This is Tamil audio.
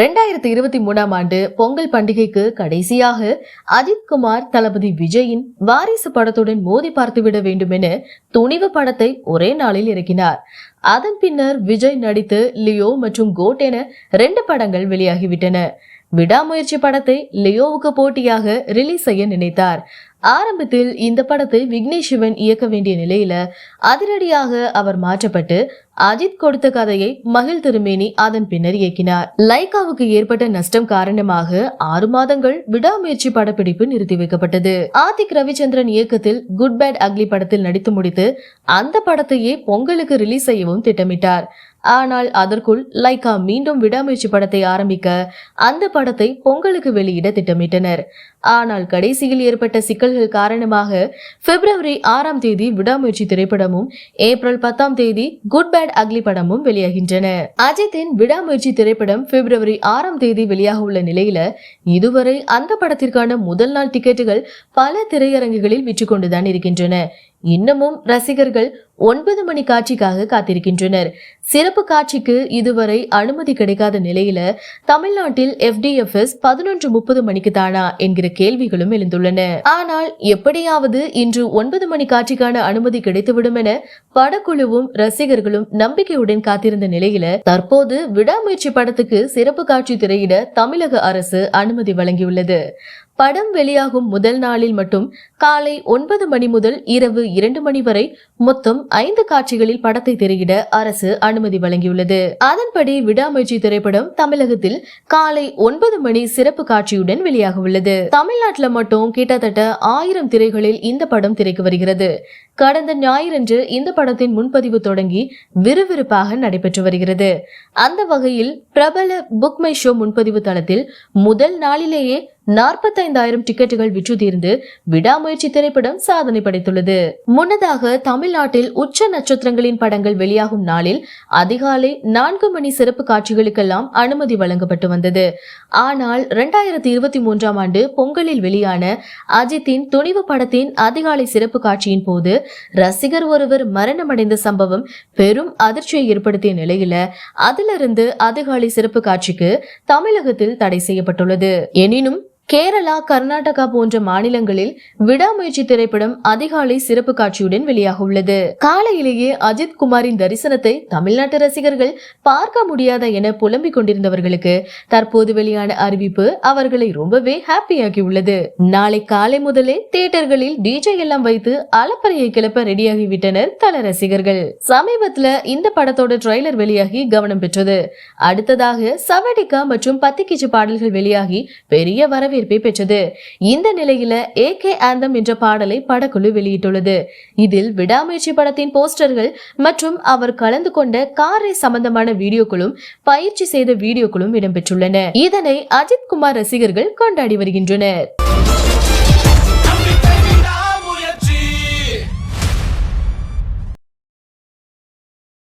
ரெண்டாயிரத்தி இருபத்தி மூணாம் ஆண்டு பொங்கல் பண்டிகைக்கு கடைசியாக அஜித்குமார் தளபதி விஜயின் வாரிசு படத்துடன் மோதி பார்த்துவிட வேண்டும் என துணிவு படத்தை ஒரே நாளில் இறக்கினார். அதன் பின்னர் விஜய் நடித்து லியோ மற்றும் கோட் என ரெண்டு படங்கள் வெளியாகிவிட்டன. விடாமுயற்சி படத்தை லியோவுக்கு போட்டியாக ரிலீஸ் செய்ய நினைத்தார். ஆரம்பத்தில் இந்த படத்தை விக்னேஷ் சிவன் இயக்க வேண்டிய நிலையில அதிரடியாக அவர் மாற்றப்பட்டு அஜித் கொடுத்த கதையை மகிழ் திருமேனி அதன் பின்னர் இயக்கினார். லைகாவுக்கு ஏற்பட்ட நஷ்டம் காரணமாக ஆறு மாதங்கள் விடாமுயற்சி படப்பிடிப்பு நிறுத்தி வைக்கப்பட்டது. ஆதிக் ரவிச்சந்திரன் இயக்கத்தில் குட் பேட் அக்லி படத்தில் நடித்து முடித்து அந்த படத்தையே பொங்கலுக்கு ரிலீஸ் செய்யவும் திட்டமிட்டார். ஆனால் அதற்குள் லைகா மீண்டும் விடாமுயற்சி படத்தை ஆரம்பிக்க அந்த படத்தை பொங்கலுக்கு வெளியிட திட்டமிட்டனர். ஆனால் கடைசியில் ஏற்பட்ட சிக்கல்கள் காரணமாக பிப்ரவரி ஆறாம் தேதி விடாமுயற்சி திரைப்படமும் ஏப்ரல் பத்தாம் தேதி குட் பேட் அக்லி படமும் வெளியாகின்றன. அஜித்தின் விடாமுயற்சி திரைப்படம் பிப்ரவரி ஆறாம் தேதி வெளியாக உள்ள நிலையில இதுவரை அந்த படத்திற்கான முதல் நாள் டிக்கெட்டுகள் பல திரையரங்குகளில் விற்று கொண்டுதான் இருக்கின்றன. இன்னமும் ரசிகர்கள் ஒன்பது மணி காட்சிக்காக காத்திருக்கின்றனர். சிறப்பு காட்சிக்கு இதுவரை அனுமதி கிடைக்காத நிலையில தமிழ்நாட்டில் எஃப்டிஎஃப்எஸ் பதினொன்று முப்பது மணிக்கு தானா என்கிற கேள்விகளும் எழுந்துள்ளன. ஆனால் எப்படியாவது இன்று ஒன்பது மணி காட்சிக்கான அனுமதி கிடைத்துவிடும் என படக்குழுவும் ரசிகர்களும் நம்பிக்கையுடன் காத்திருந்த நிலையில தற்போது விடாமுயற்சி படத்துக்கு சிறப்பு காட்சி திரையிட தமிழக அரசு அனுமதி வழங்கியுள்ளது. படம் வெளியாகும் முதல் நாளில் மட்டும் காலை ஒன்பது மணி முதல் இரவு இரண்டு மணி வரை மொத்தம் ஐந்து காட்சிகளில் படத்தை திரையிட அரசு அனுமதி வழங்கியுள்ளது. அதன்படி விடாமுயற்சி திரைப்படம் தமிழகத்தில் காலை ஒன்பது மணி சிறப்பு காட்சியுடன் வெளியாக உள்ளது தமிழ்நாட்டில் மட்டும் கிட்டத்தட்ட ஆயிரம் திரைகளில் இந்த படம் திரைக்கு வருகிறது. கடந்த ஞாயிறன்று இந்த படத்தின் முன்பதிவு தொடங்கி விறுவிறுப்பாக நடைபெற்று வருகிறது. அந்த வகையில் பிரபல புக் மை ஷோ முன்பதிவு தளத்தில் முதல் நாளிலேயே நாற்பத்தைந்தாயிரம் டிக்கெட்டுகள் விற்று தீர்ந்து விடாமுயற்சி திரைப்படம் சாதனை படைத்துள்ளது. முன்னதாக தமிழ் தமிழ்நாட்டில் உச்ச நட்சத்திரங்களின் படங்கள் வெளியாகும் நாளில் அதிகாலை நான்கு மணி சிறப்பு காட்சிகளுக்கெல்லாம் அனுமதி வழங்கப்பட்டு வந்தது. ஆனால் இரண்டாயிரத்தி இருபத்தி மூன்றாம் ஆண்டு பொங்கலில் வெளியான அஜித்தின் துணிவு படத்தின் அதிகாலை சிறப்பு காட்சியின் போது ரசிகர் ஒருவர் மரணமடைந்த சம்பவம் பெரும் அதிர்ச்சியை ஏற்படுத்திய நிலையில அதிலிருந்து அதிகாலை சிறப்பு காட்சிக்கு தமிழகத்தில் தடை செய்யப்பட்டுள்ளது. எனினும் கேரளா கர்நாடகா போன்ற மாநிலங்களில் விடாமுயற்சி திரைப்படம் அதிகாலை சிறப்பு காட்சியுடன் வெளியாக உள்ளது. காலையிலேயே அஜித் குமாரின் தரிசனத்தை தமிழ்நாட்டு ரசிகர்கள் பார்க்க முடியாத என புலம்பிக் கொண்டிருந்தவர்களுக்கு தற்போது வெளியான அறிவிப்பு அவர்களை ரொம்பவே ஹாப்பியாகி உள்ளது நாளை காலை முதலே தியேட்டர்களில் டிஜே எல்லாம் வைத்து அலப்பறையை கிளப்ப ரெடியாகிவிட்டனர் தல ரசிகர்கள். சமீபத்துல இந்த படத்தோட ட்ரெய்லர் வெளியாகி கவனம் பெற்றது. அடுத்ததாக சவடிகா மற்றும் பத்திக்கிச்சு பாடல்கள் வெளியாகி பெரிய வரவேற்பு வரவேற்பை பெற்றது இந்த நிலையில ஏ கே ஆந்தம் என்ற பாடலை படக்குழு வெளியிட்டுள்ளது. இதில் விடாமுயற்சி படத்தின் போஸ்டர்கள் மற்றும் அவர் கலந்து கொண்ட காரை சம்பந்தமான வீடியோக்களும் பயிற்சி செய்த வீடியோக்களும் இடம்பெற்றுள்ளன. இதனை அஜித் குமார் ரசிகர்கள் கொண்டாடி வருகின்றனர்.